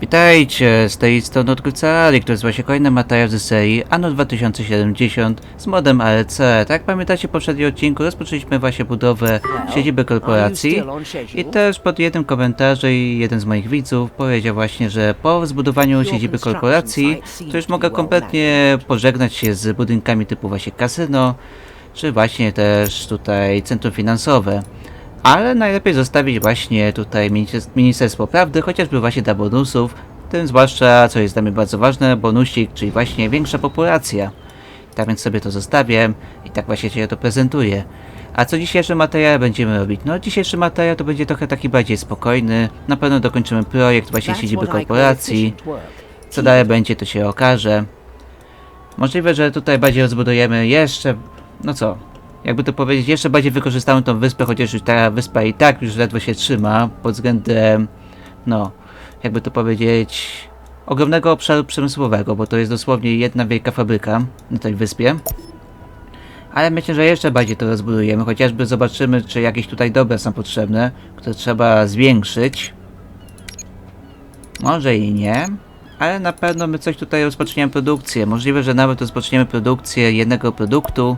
Witajcie, z tej strony odkrywca Ali, który zwa się kolejny materiał ze serii Anno 2070 z modem ALC. Tak pamiętacie w poprzednim odcinku rozpoczęliśmy właśnie budowę siedziby korporacji i też pod jednym komentarzem jeden z moich widzów powiedział właśnie, że po zbudowaniu siedziby korporacji to już mogę kompletnie pożegnać się z budynkami typu właśnie kasyno, czy właśnie też tutaj centrum finansowe. Ale najlepiej zostawić właśnie tutaj Ministerstwo- Prawdy, chociażby właśnie dla bonusów, tym zwłaszcza, co jest dla mnie bardzo ważne, bonusik, czyli właśnie większa populacja. Tak więc sobie to zostawię i tak właśnie się to prezentuję. A co dzisiejszy materiał będziemy robić? No dzisiejszy materiał to będzie trochę taki bardziej spokojny. Na pewno dokończymy projekt właśnie siedziby korporacji. Co dalej będzie, to się okaże. Możliwe, że tutaj bardziej rozbudujemy jeszcze, no co, jakby to powiedzieć, jeszcze bardziej wykorzystamy tą wyspę, chociaż już ta wyspa i tak już ledwo się trzyma pod względem, no, jakby to powiedzieć, ogromnego obszaru przemysłowego, bo to jest dosłownie jedna wielka fabryka na tej wyspie. Ale myślę, że jeszcze bardziej to rozbudujemy, chociażby zobaczymy, czy jakieś tutaj dobra są potrzebne, które trzeba zwiększyć. Może i nie, ale na pewno my coś tutaj rozpoczniemy produkcję. Możliwe, że nawet rozpoczniemy produkcję jednego produktu,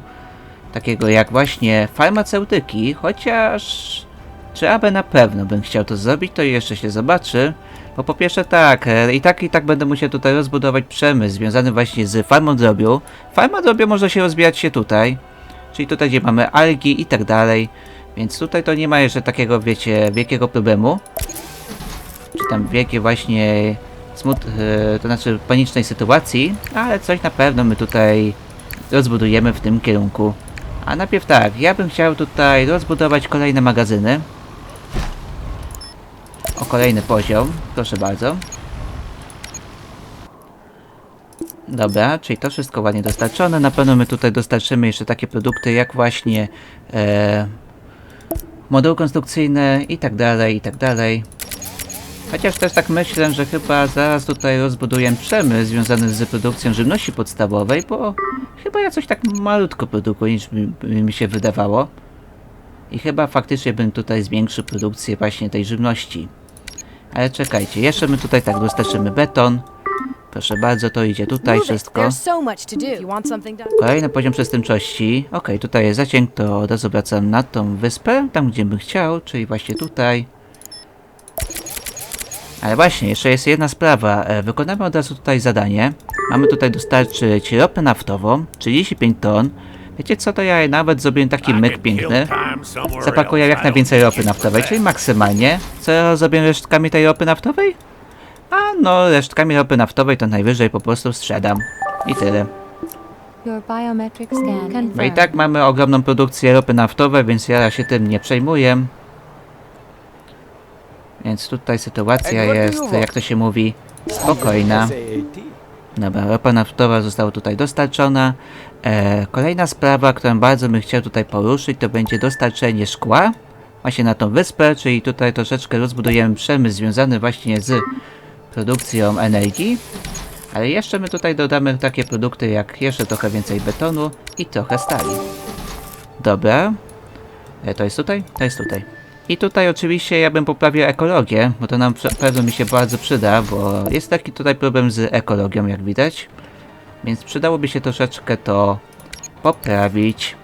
takiego jak właśnie farmaceutyki, chociaż czy aby na pewno bym chciał to zrobić, to jeszcze się zobaczy. Bo po pierwsze tak, e, i tak i tak będę musiał tutaj rozbudować przemysł związany właśnie z farmą drobiu. Farma drobiu może się rozwijać się tutaj, czyli tutaj gdzie mamy algi i tak dalej. Więc tutaj to nie ma jeszcze takiego, wiecie, wielkiego problemu. Czy tam wielkiej właśnie smut, e, to znaczy panicznej sytuacji, ale coś na pewno my tutaj rozbudujemy w tym kierunku. A najpierw tak, ja bym chciał tutaj rozbudować kolejne magazyny. O kolejny poziom, proszę bardzo. Dobra, czyli to wszystko ładnie dostarczone. Na pewno my tutaj dostarczymy jeszcze takie produkty jak właśnie e, moduły konstrukcyjne i tak dalej, i tak dalej. Chociaż też tak myślę, że chyba zaraz tutaj rozbuduję przemysł związany z produkcją żywności podstawowej, bo chyba ja coś tak malutko produkuję niż mi, mi się wydawało. I chyba faktycznie bym tutaj zwiększył produkcję właśnie tej żywności. Ale czekajcie, jeszcze my tutaj tak dostarczymy beton. Proszę bardzo, to idzie tutaj wszystko. Kolejny poziom przestępczości. Okej, tutaj jest zasięg, to od razu wracam na tą wyspę, tam gdzie bym chciał, czyli właśnie tutaj. Ale właśnie, jeszcze jest jedna sprawa. E, Wykonamy od razu tutaj zadanie. Mamy tutaj dostarczyć ropę naftową, 35 ton. Wiecie co, to ja nawet zrobię taki myk piękny. Zapakuję jak najwięcej ropy naftowej, czyli maksymalnie. Co zrobię resztkami tej ropy naftowej? A no, resztkami ropy naftowej to najwyżej po prostu sprzedam. I tyle. No i tak mamy ogromną produkcję ropy naftowej, więc ja się tym nie przejmuję. Więc tutaj sytuacja jest, jak to się mówi, spokojna. Dobra, ropa naftowa została tutaj dostarczona. E, kolejna sprawa, którą bardzo bym chciał tutaj poruszyć, to będzie dostarczenie szkła właśnie na tą wyspę, czyli tutaj troszeczkę rozbudujemy przemysł związany właśnie z produkcją energii. Ale jeszcze my tutaj dodamy takie produkty jak jeszcze trochę więcej betonu i trochę stali. Dobra. E, to jest tutaj? To jest tutaj. I tutaj oczywiście ja bym poprawił ekologię, bo to nam pewno mi się bardzo przyda, bo jest taki tutaj problem z ekologią, jak widać. Więc przydałoby się troszeczkę to poprawić.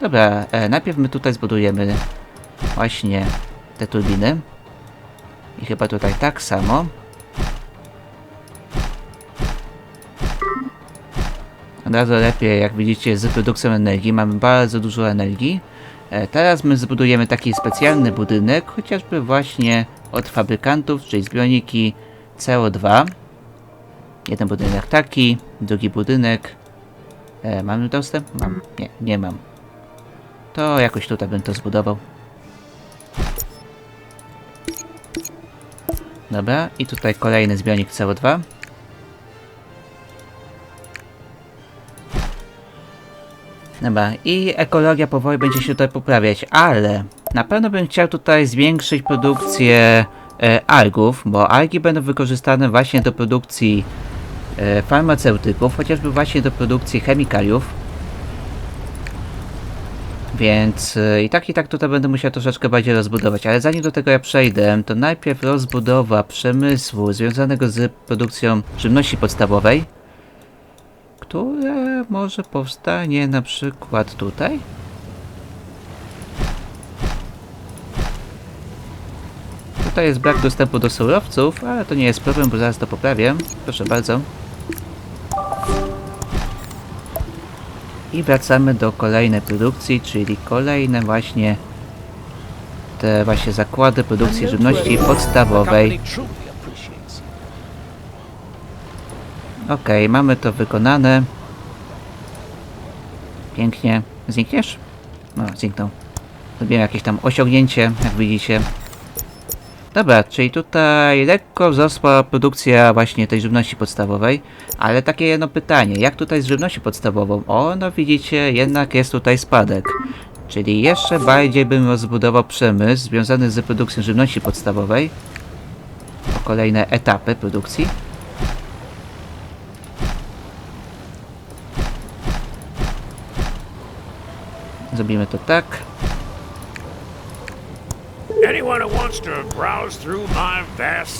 Dobra, e, najpierw my tutaj zbudujemy właśnie te turbiny. I chyba tutaj tak samo. Od razu lepiej, jak widzicie, z produkcją energii. Mamy bardzo dużo energii. E, Teraz my zbudujemy taki specjalny budynek, chociażby właśnie od fabrykantów, czyli zbiorniki CO2. Jeden budynek taki, drugi budynek. E, mamy dostęp? Mam. Nie, nie mam. To jakoś tutaj bym to zbudował. Dobra, i tutaj kolejny zbiornik CO2. Dobra, i ekologia powoli będzie się tutaj poprawiać, ale na pewno bym chciał tutaj zwiększyć produkcję e, algów, bo algi będą wykorzystane właśnie do produkcji e, farmaceutyków, chociażby właśnie do produkcji chemikaliów. Więc y, i tak i tak tutaj będę musiał troszeczkę bardziej rozbudować, ale zanim do tego ja przejdę, to najpierw rozbudowa przemysłu związanego z produkcją żywności podstawowej, które może powstanie na przykład tutaj. Tutaj jest brak dostępu do surowców, ale to nie jest problem, bo zaraz to poprawię. Proszę bardzo. I wracamy do kolejnej produkcji, czyli kolejne właśnie te właśnie zakłady produkcji żywności podstawowej. Okej, mamy to wykonane. Pięknie. Znikniesz? No, zniknął. Zrobiłem jakieś tam osiągnięcie, jak widzicie. Dobra, czyli tutaj lekko wzrosła produkcja właśnie tej żywności podstawowej, ale takie jedno pytanie, jak tutaj z żywnością podstawową? O, no widzicie, jednak jest tutaj spadek. Czyli jeszcze bardziej bym rozbudował przemysł związany z produkcją żywności podstawowej. Kolejne etapy produkcji. Zrobimy to tak.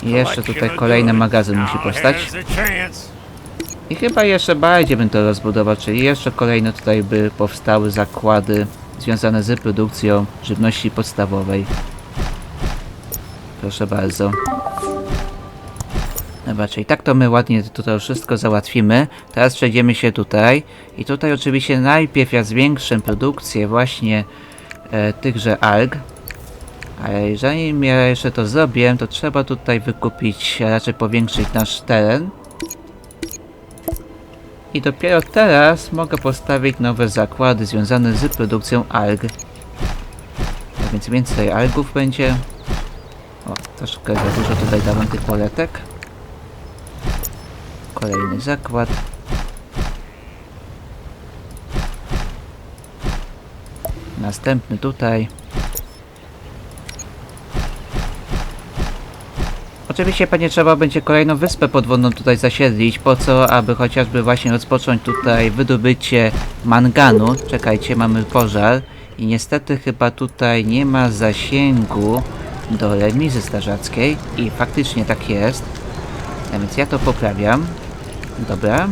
I jeszcze tutaj kolejny magazyn musi powstać. I chyba jeszcze bardziej bym to rozbudował, czyli jeszcze kolejne tutaj by powstały zakłady związane z produkcją żywności podstawowej. Proszę bardzo. Dobra, czyli tak to my ładnie tutaj wszystko załatwimy. Teraz przejdziemy się tutaj. I tutaj oczywiście najpierw ja zwiększę produkcję właśnie e, tychże alg. Ale zanim ja jeszcze to zrobię, to trzeba tutaj wykupić, a raczej powiększyć nasz teren. I dopiero teraz mogę postawić nowe zakłady związane z produkcją alg. A więc więcej algów będzie. O, troszkę za dużo tutaj dałem tych poletek. Kolejny zakład. Następny tutaj. Oczywiście pewnie trzeba będzie kolejną wyspę podwodną tutaj zasiedlić, po co, aby chociażby właśnie rozpocząć tutaj wydobycie manganu. Czekajcie, mamy pożar i niestety chyba tutaj nie ma zasięgu do remizy strażackiej i faktycznie tak jest. A więc ja to poprawiam. Dobra.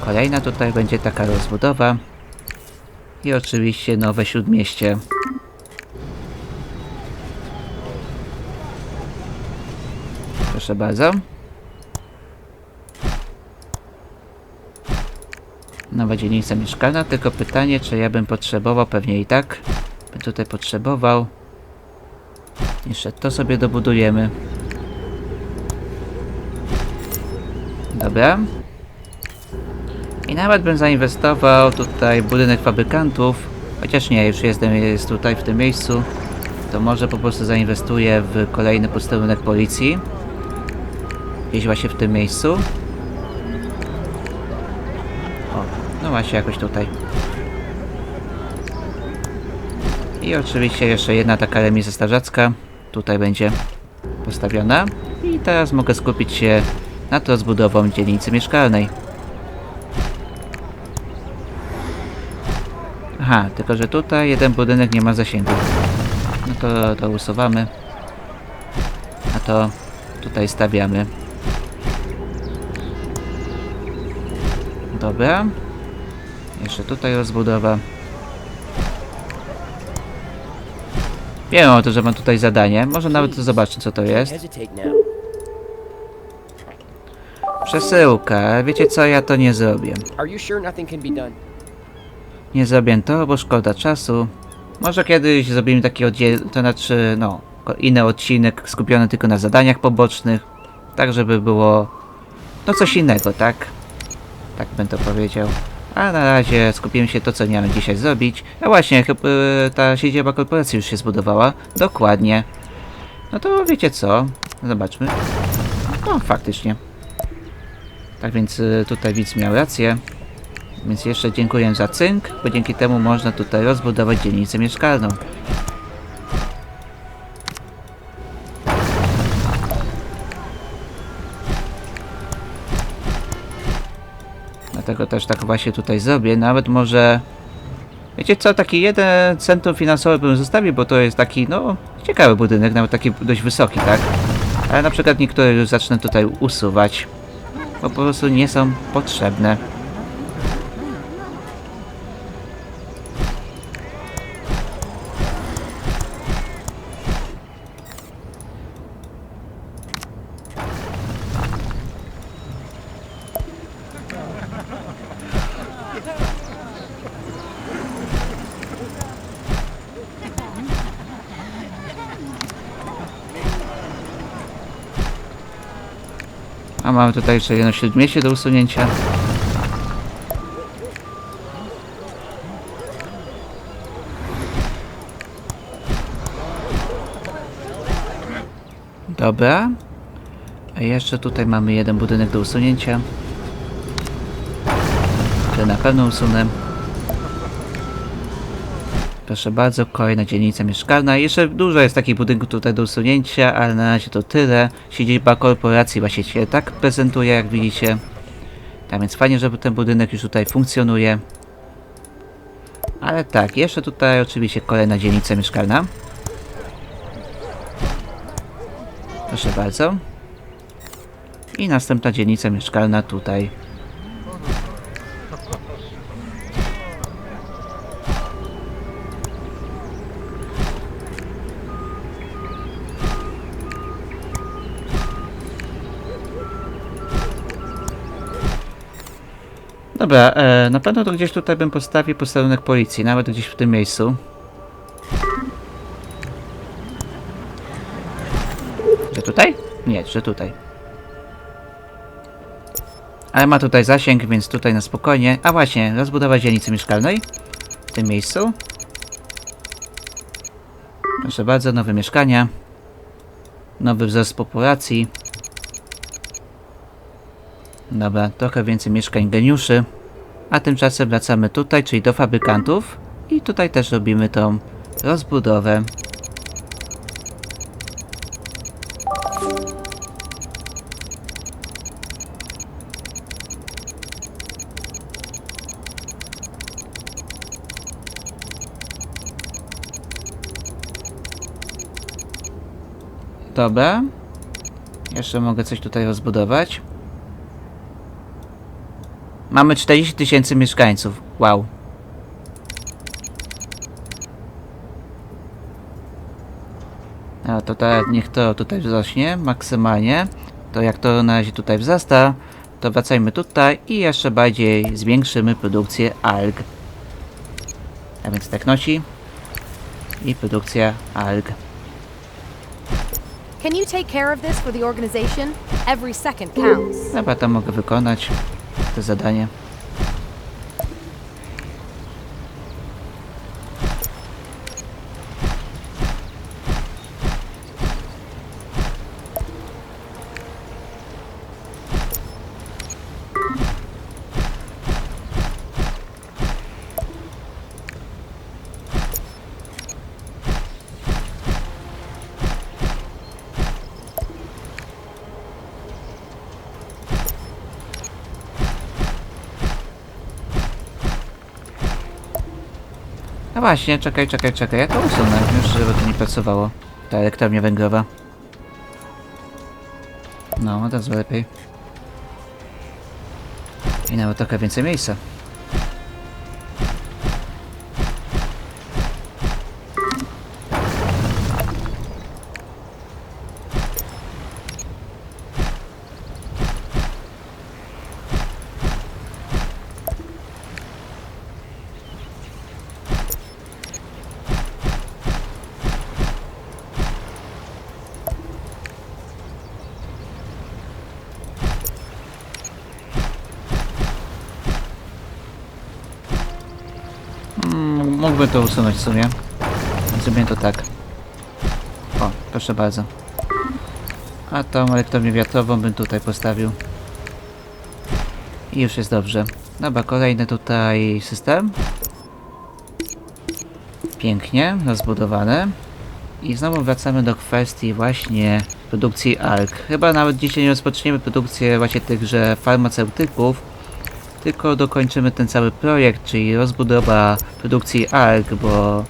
Kolejna tutaj będzie taka rozbudowa. I oczywiście nowe śródmieście. Proszę bardzo. Nowa dzielnica mieszkalna, tylko pytanie, czy ja bym potrzebował, pewnie i tak. Bym tutaj potrzebował. Jeszcze to sobie dobudujemy. Dobra. I nawet bym zainwestował tutaj w budynek fabrykantów. Chociaż nie, już jestem jest tutaj w tym miejscu. To może po prostu zainwestuję w kolejny posterunek policji. Gdzieś właśnie w tym miejscu. O, no właśnie jakoś tutaj. I oczywiście jeszcze jedna taka remiza strażacka. Tutaj będzie postawiona. I teraz mogę skupić się nad rozbudową dzielnicy mieszkalnej. Aha, tylko że tutaj jeden budynek nie ma zasięgu. No to, to usuwamy. A to tutaj stawiamy. Dobra. Jeszcze tutaj rozbudowa. Wiem o to, że mam tutaj zadanie. Może nawet zobaczę co to jest. Przesyłka. Wiecie co, ja to nie zrobię. Nie zrobię to, bo szkoda czasu. Może kiedyś zrobimy taki oddziel... to znaczy, no, inny odcinek skupiony tylko na zadaniach pobocznych. Tak, żeby było... No coś innego, tak? Tak bym to powiedział. A na razie skupimy się to, co miałem dzisiaj zrobić. A właśnie, chyba e, ta siedziba korporacji już się zbudowała. Dokładnie. No to wiecie co? Zobaczmy. No, faktycznie. Tak więc e, tutaj widz miał rację. Więc jeszcze dziękuję za cynk, bo dzięki temu można tutaj rozbudować dzielnicę mieszkalną. Dlatego też tak właśnie tutaj zrobię. Nawet może... Wiecie co, taki jeden centrum finansowy bym zostawił, bo to jest taki, no, ciekawy budynek, nawet taki dość wysoki, tak? Ale na przykład niektóre już zacznę tutaj usuwać, po prostu nie są potrzebne. A mamy tutaj jeszcze jedno śródmieście do usunięcia. Dobra. A jeszcze tutaj mamy jeden budynek do usunięcia. Który na pewno usunę. Proszę bardzo, kolejna dzielnica mieszkalna. Jeszcze dużo jest takich budynków tutaj do usunięcia, ale na razie to tyle. Siedziba korporacji właśnie się tak prezentuje, jak widzicie. Tak więc fajnie, żeby ten budynek już tutaj funkcjonuje. Ale tak, jeszcze tutaj oczywiście kolejna dzielnica mieszkalna. Proszę bardzo. I następna dzielnica mieszkalna tutaj. Dobra, e, na pewno to gdzieś tutaj bym postawił posterunek policji, nawet gdzieś w tym miejscu. Że tutaj? Nie, że tutaj. Ale ma tutaj zasięg, więc tutaj na spokojnie. A właśnie, rozbudowa dzielnicy mieszkalnej. W tym miejscu. Proszę bardzo, nowe mieszkania. Nowy wzrost populacji. Dobra, trochę więcej mieszkań geniuszy. A tymczasem wracamy tutaj, czyli do fabrykantów. I tutaj też robimy tą rozbudowę. Dobra. Jeszcze mogę coś tutaj rozbudować. Mamy 40 tysięcy mieszkańców. Wow. A to tak, niech to tutaj wzrośnie maksymalnie. To jak to na razie tutaj wzrasta, to wracajmy tutaj i jeszcze bardziej zwiększymy produkcję alg. A więc technosi i produkcja alg. Can you take care of this for the organization? Every second counts. Dobra, to mogę wykonać to No właśnie, czekaj, czekaj, czekaj, ja to usunę, już żeby to nie pracowało. Ta elektrownia węglowa. No, to jest lepiej. I nawet trochę więcej miejsca. Mógłbym to usunąć w sumie. Zrobię to tak. O, proszę bardzo. A tą elektrownię wiatrową bym tutaj postawił. I już jest dobrze. Dobra, kolejny tutaj system. Pięknie, rozbudowany. I znowu wracamy do kwestii właśnie produkcji ALK. Chyba nawet dzisiaj nie rozpoczniemy produkcję właśnie tychże farmaceutyków, tylko dokończymy ten cały projekt, czyli rozbudowa produkcji ARK, bo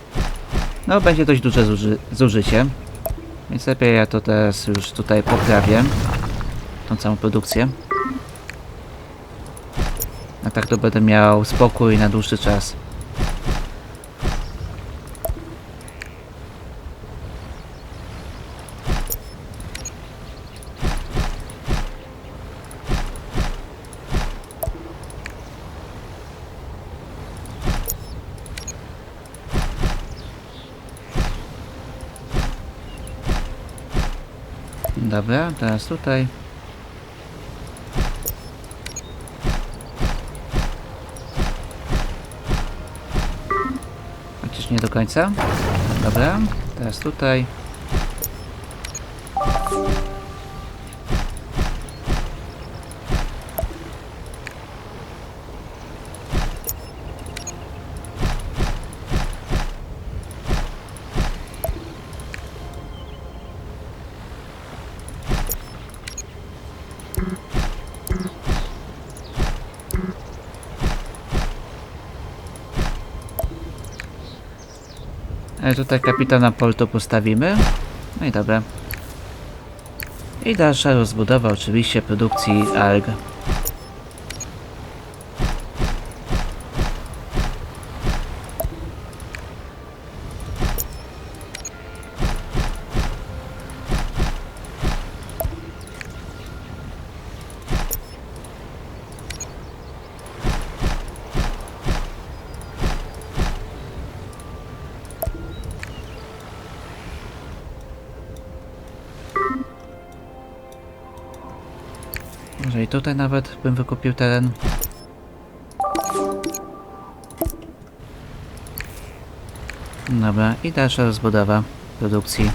no będzie dość duże zuży zużycie. Więc lepiej ja to teraz już tutaj poprawię. Tą całą produkcję. A tak to będę miał spokój na dłuższy czas. Dobra, teraz tutaj. Chociaż nie do końca. Dobra, teraz tutaj. Tutaj kapitana Porto postawimy. No i dobra. I dalsza rozbudowa oczywiście produkcji ARG. Może i tutaj nawet bym wykupił teren. Dobra, i dalsza rozbudowa produkcji.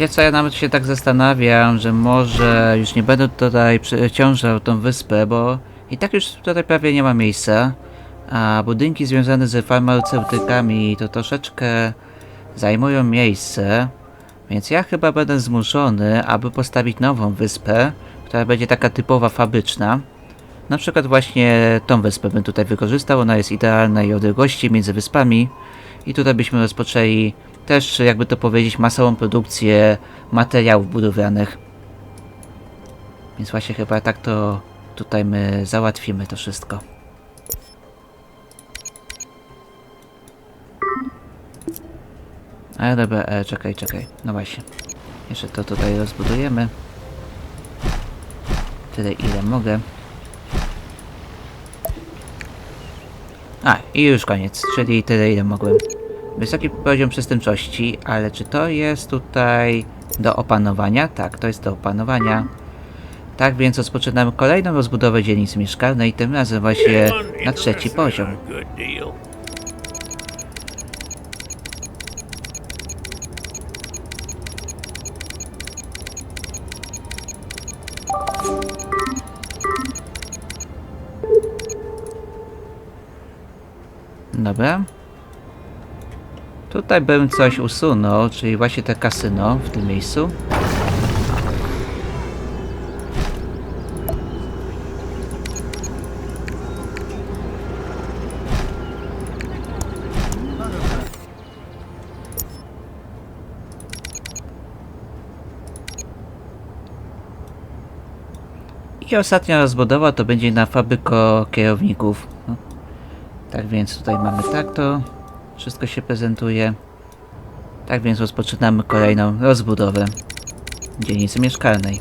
Wiecie co, ja nawet się tak zastanawiam, że może już nie będę tutaj przeciążał tą wyspę, bo i tak już tutaj prawie nie ma miejsca, a budynki związane z farmaceutykami to troszeczkę zajmują miejsce, więc ja chyba będę zmuszony, aby postawić nową wyspę, która będzie taka typowa fabryczna. Na przykład właśnie tą wyspę bym tutaj wykorzystał, ona jest idealnej odległości między wyspami i tutaj byśmy rozpoczęli też, jakby to powiedzieć, masową produkcję materiałów budowlanych. Więc właśnie chyba tak to tutaj my załatwimy to wszystko. Ale dobra, e, czekaj, czekaj. No właśnie. Jeszcze to tutaj rozbudujemy. Tyle ile mogę. A, i już koniec, czyli tyle ile mogłem. Wysoki poziom przestępczości, ale czy to jest tutaj do opanowania? Tak, to jest do opanowania. Tak więc rozpoczynamy kolejną rozbudowę dzielnicy mieszkalnej, tym razem właśnie na trzeci poziom. Dobra. Tutaj bym coś usunął, czyli właśnie te kasyno w tym miejscu. I ostatnia rozbudowa to będzie na fabryko kierowników. No. Tak więc tutaj mamy tak to. Wszystko się prezentuje. Tak więc rozpoczynamy kolejną rozbudowę dzielnicy mieszkalnej.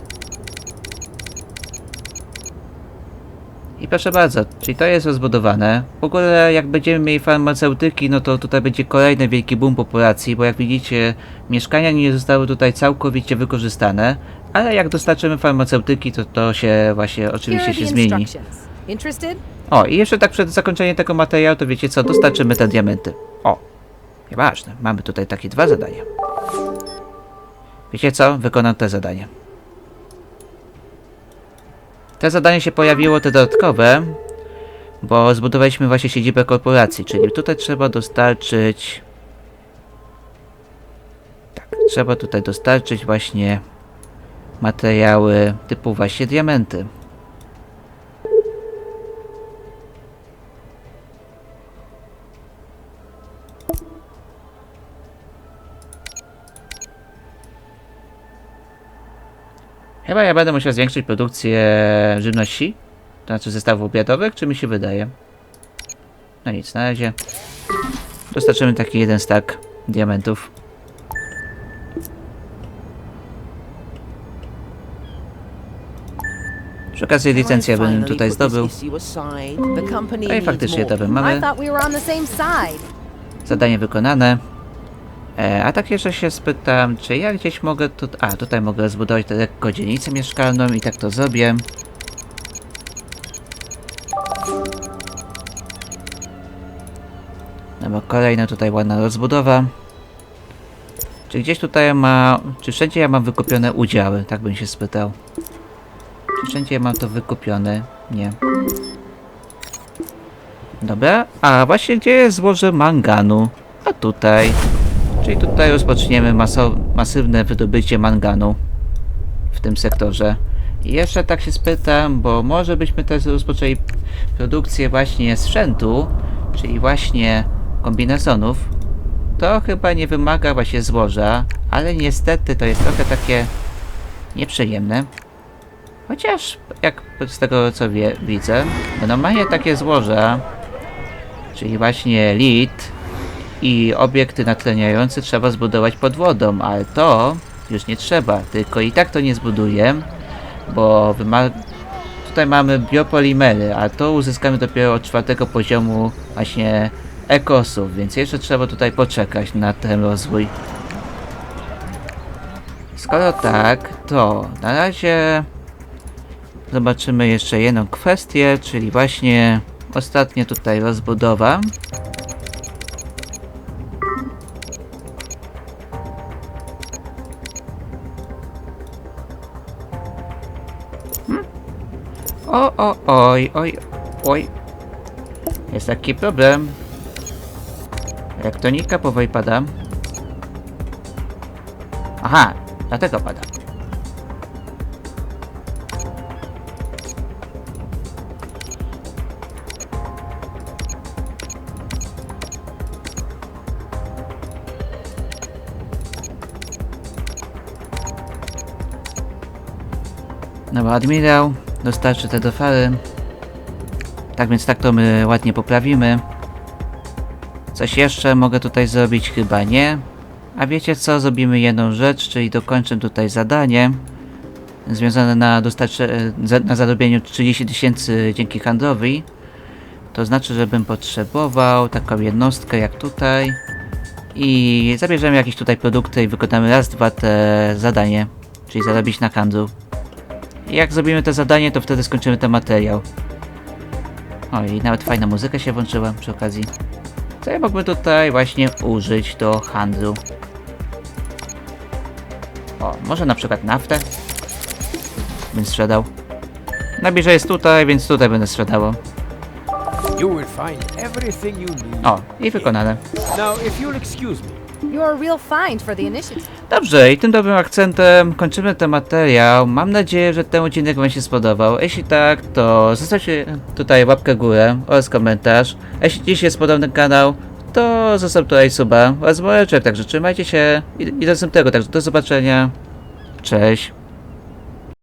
I proszę bardzo, czyli to jest rozbudowane. W ogóle jak będziemy mieli farmaceutyki, no to tutaj będzie kolejny wielki boom populacji, bo jak widzicie, mieszkania nie zostały tutaj całkowicie wykorzystane, ale jak dostarczymy farmaceutyki, to to się właśnie oczywiście się zmieni. O, i jeszcze tak przed zakończeniem tego materiału, to wiecie co, dostarczymy te diamenty. O, nieważne, mamy tutaj takie dwa zadania. Wiecie co, wykonam te zadanie. te zadanie się pojawiło, te dodatkowe, bo zbudowaliśmy właśnie siedzibę korporacji, czyli tutaj trzeba dostarczyć... Tak, trzeba tutaj dostarczyć właśnie materiały typu właśnie diamenty. Chyba ja będę musiał zwiększyć produkcję żywności, to znaczy zestawów obiadowych, czy mi się wydaje? No nic, na razie dostarczymy taki jeden stack diamentów. Przy okazji licencję bym tutaj zdobył. No i faktycznie to bym mamy. Zadanie wykonane. E, a tak jeszcze się spytam, czy ja gdzieś mogę tu... A, tutaj mogę zbudować tę lekko dzielnicę mieszkalną i tak to zrobię. No bo kolejna tutaj ładna rozbudowa. Czy gdzieś tutaj ma... Czy wszędzie ja mam wykupione udziały? Tak bym się spytał. Czy wszędzie ja mam to wykupione? Nie. Dobra, a właśnie gdzie jest złoże manganu? A tutaj. Czyli tutaj rozpoczniemy masywne wydobycie manganu w tym sektorze. I jeszcze tak się spytam, bo może byśmy też rozpoczęli produkcję właśnie sprzętu, czyli właśnie kombinezonów. To chyba nie wymaga właśnie złoża, ale niestety to jest trochę takie nieprzyjemne. Chociaż, jak z tego co wie, widzę, no normalnie takie złoża, czyli właśnie lit i obiekty natleniające trzeba zbudować pod wodą, ale to już nie trzeba, tylko i tak to nie zbuduję, bo tutaj mamy biopolimery, a to uzyskamy dopiero od czwartego poziomu właśnie ekosów, więc jeszcze trzeba tutaj poczekać na ten rozwój. Skoro tak, to na razie zobaczymy jeszcze jedną kwestię, czyli właśnie ostatnia tutaj rozbudowa. O, oj, oj, oj. Jest taki problem. Elektronika powoli pada. Aha, dlatego pada. Dobra, admirał dostarczy te do fary. Tak więc tak to my ładnie poprawimy. Coś jeszcze mogę tutaj zrobić? Chyba nie. A wiecie co? Zrobimy jedną rzecz, czyli dokończę tutaj zadanie związane na dostarcze, za- na zarobieniu 30 tysięcy dzięki handlowi. To znaczy, żebym potrzebował taką jednostkę jak tutaj i zabierzemy jakieś tutaj produkty i wykonamy raz, dwa te zadanie, czyli zarobić na handlu. Jak zrobimy to zadanie, to wtedy skończymy ten materiał. O, i nawet fajna muzyka się włączyła przy okazji. Co ja mógłbym tutaj właśnie użyć do handlu? O, może na przykład naftę? Bym sprzedał. Nabierze jest tutaj, więc tutaj będę need. O, i wykonane. Now, if you'll excuse me, Dobrze, i tym dobrym akcentem kończymy ten materiał. Mam nadzieję, że ten odcinek Wam się spodobał. Jeśli tak, to zostawcie tutaj łapkę górę oraz komentarz. Jeśli dziś jest podobny kanał, to zostaw tutaj suba oraz woreczek. Także trzymajcie się i, i do następnego. Także do zobaczenia. Cześć.